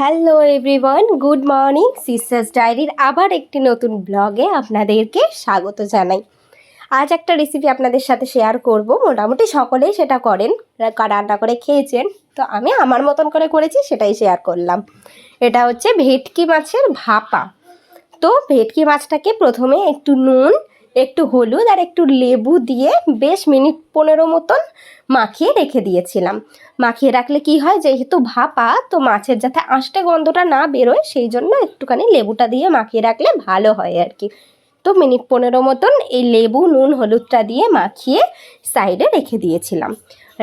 Hello everyone good morning sisters ডায়েরির আবার একটি নতুন ব্লগে আপনাদেরকে স্বাগত জানাই। আজ একটা রেসিপি আপনাদের সাথে শেয়ার করব। মোটামুটি সকলেই সেটা করেন রান্না করে খেয়েছেন। তো আমি আমার মতন করে করেছি, সেটাই শেয়ার করলাম। এটা হচ্ছে ভেটকি মাছের ভাপা। তো ভেটকি মাছটাকে প্রথমে একটু নুন একটু হলুদ আর একটু লেবু দিয়ে বেশ মিনিট পনেরো মতন মাখিয়ে রেখে দিয়েছিলাম। মাখিয়ে রাখলে কি হয়? যেহেতু ভাপা, তো মাছের যাতে আষ্টে গন্ধটা না বেরোয়, সেই জন্য একটুখানি লেবুটা দিয়ে মাখিয়ে রাখলে ভালো হয় আর কি। তো মিনিট পনেরো মতন এই লেবু, নুন, হলুদটা দিয়ে মাখিয়ে সাইডে রেখে দিয়েছিলাম।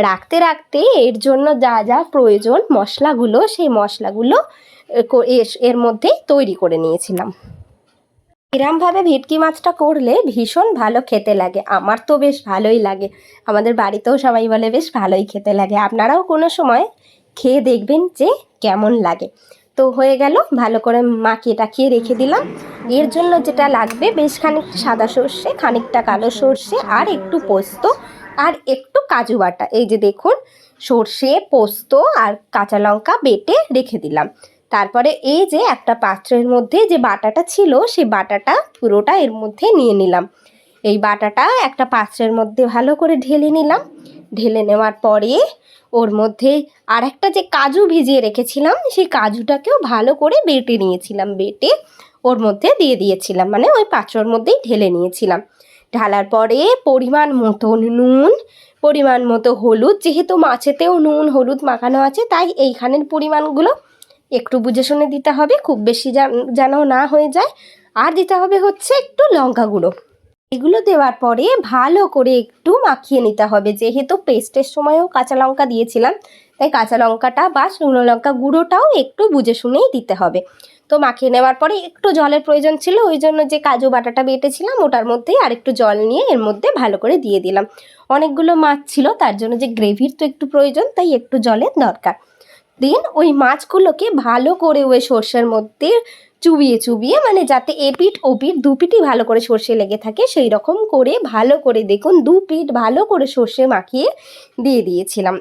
রাখতে রাখতে এর জন্য যা যা প্রয়োজন মশলাগুলো, সেই মশলাগুলো এর মধ্যেই তৈরি করে নিয়েছিলাম। এরমভাবে ভেটকি মাছটা করলে ভীষণ ভালো খেতে লাগে। আমার তো বেশ ভালোই লাগে। আমাদের বাড়িতেও সবাই বলে বেশ ভালোই খেতে লাগে। আপনারাও কোনো সময় খেয়ে দেখবেন যে কেমন লাগে। তো হয়ে গেল, ভালো করে মাখিয়ে টাকিয়ে রেখে দিলাম। এর জন্য যেটা লাগবে বেশ খানিকটা সাদা সর্ষে, খানিকটা কালো সর্ষে আর একটু পোস্ত আর একটু কাজু বাটা। এই যে দেখুন, সর্ষে, পোস্ত আর কাঁচা লঙ্কা বেটে রেখে দিলাম। তারপরে এই যে একটা পাত্রের মধ্যে যে বাটাটা ছিল, সেই বাটাটা পুরোটা এর মধ্যে নিয়ে নিলাম। এই বাটাটা একটা পাত্রের মধ্যে ভালো করে ঢেলে নিলাম। ঢেলে নেওয়ার পরে ওর মধ্যে আর একটা যে কাজু ভিজিয়ে রেখেছিলাম, সেই কাজুটাকেও ভালো করে বেটে নিয়েছিলাম, বেটে ওর মধ্যে দিয়ে দিয়েছিলাম। মানে ওই পাত্রর মধ্যেই ঢেলে নিয়েছিলাম। ঢালার পরে পরিমাণ মতন নুন, পরিমাণ মতো হলুদ, যেহেতু মাছেতেও নুন, হলুদ মাখানো আছে, তাই এইখানের পরিমাণগুলো একটু বুঝে শুনে দিতে হবে, খুব বেশি যেন- না হয়ে যায়। আর দিতে হবে হচ্ছে একটু লঙ্কা গুঁড়ো। এগুলো দেওয়ার পরে ভালো করে একটু মাখিয়ে নিতে হবে। যেহেতু পেস্টের সময়ও কাঁচা লঙ্কা দিয়েছিলাম, তাই কাঁচা লঙ্কাটা বা শুকনো লঙ্কা গুঁড়োটাও একটু বুঝে শুনেই দিতে হবে। তো মাখিয়ে নেওয়ার পরে একটু জলের প্রয়োজন ছিল, ওই জন্য যে কাজু বাটাটা বেটেছিলাম, ওটার মধ্যেই আর একটু জল নিয়ে এর মধ্যে ভালো করে দিয়ে দিলাম। অনেকগুলো মাছ ছিল, তার জন্য যে গ্রেভির তো একটু প্রয়োজন, তাই একটু জলের দরকার। দেন ওই মাছগুলোকে ভালো করে ওই সর্ষের মধ্যে চুবিয়ে চুবিয়ে মানে যাতে এপিট ওপিট দু পিঠই ভালো করে সর্ষে লেগে থাকে সেই রকম করে ভালো করে দেখুন দু পিঠ ভালো করে সর্ষে মাখিয়ে দিয়ে দিয়েছিলাম।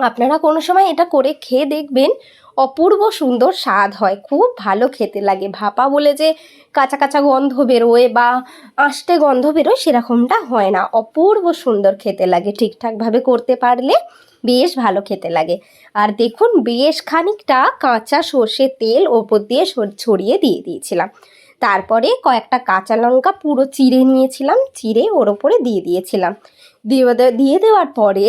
আপনারা কোনো সময় এটা করে খেয়ে দেখবেন, অপূর্ব সুন্দর স্বাদ হয়, খুব ভালো খেতে লাগে। ভাপা বলে যে কাঁচা কাঁচা গন্ধ বেরোয় বা আষ্টে গন্ধ বেরোয়, সেরকমটা হয় না। অপূর্ব সুন্দর খেতে লাগে, ঠিকঠাকভাবে করতে পারলে বেশ ভালো খেতে লাগে। আর দেখুন, বেশ খানিকটা কাঁচা সর্ষের তেল ওপর দিয়ে ছড়িয়ে দিয়ে দিয়েছিলাম। তারপরে কয়েকটা কাঁচা লঙ্কা পুরো চিড়ে নিয়েছিলাম, চিড়ে ওর ওপরে দিয়ে দিয়েছিলাম। দিয়ে দিয়ে দেওয়ার পরে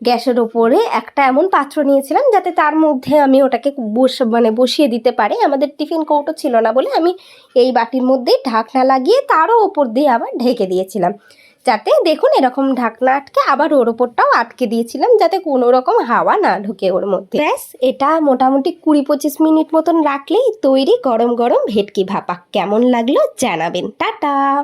গ্যাসের ওপরে একটা এমন পাত্র নিয়েছিলাম যাতে তার মধ্যে আমি ওটাকে বস মানে বসিয়ে দিতে পারি। আমাদের টিফিন কৌটো ছিল না বলে আমি এই বাটির মধ্যেই ঢাকনা লাগিয়ে তারও ওপর দিয়ে আবার ঢেকে দিয়েছিলাম। যাতে দেখুন এরকম ঢাকনা আটকে আবার ওর ওপরটাও আটকে দিয়েছিলাম যাতে কোনো রকম হাওয়া না ঢুকে ওর মধ্যে। ব্যাস, এটা মোটামুটি কুড়ি পঁচিশ মিনিট মতন রাখলেই তৈরি গরম গরম ভেটকি ভাপা। কেমন লাগল জানাবেন। টাটা!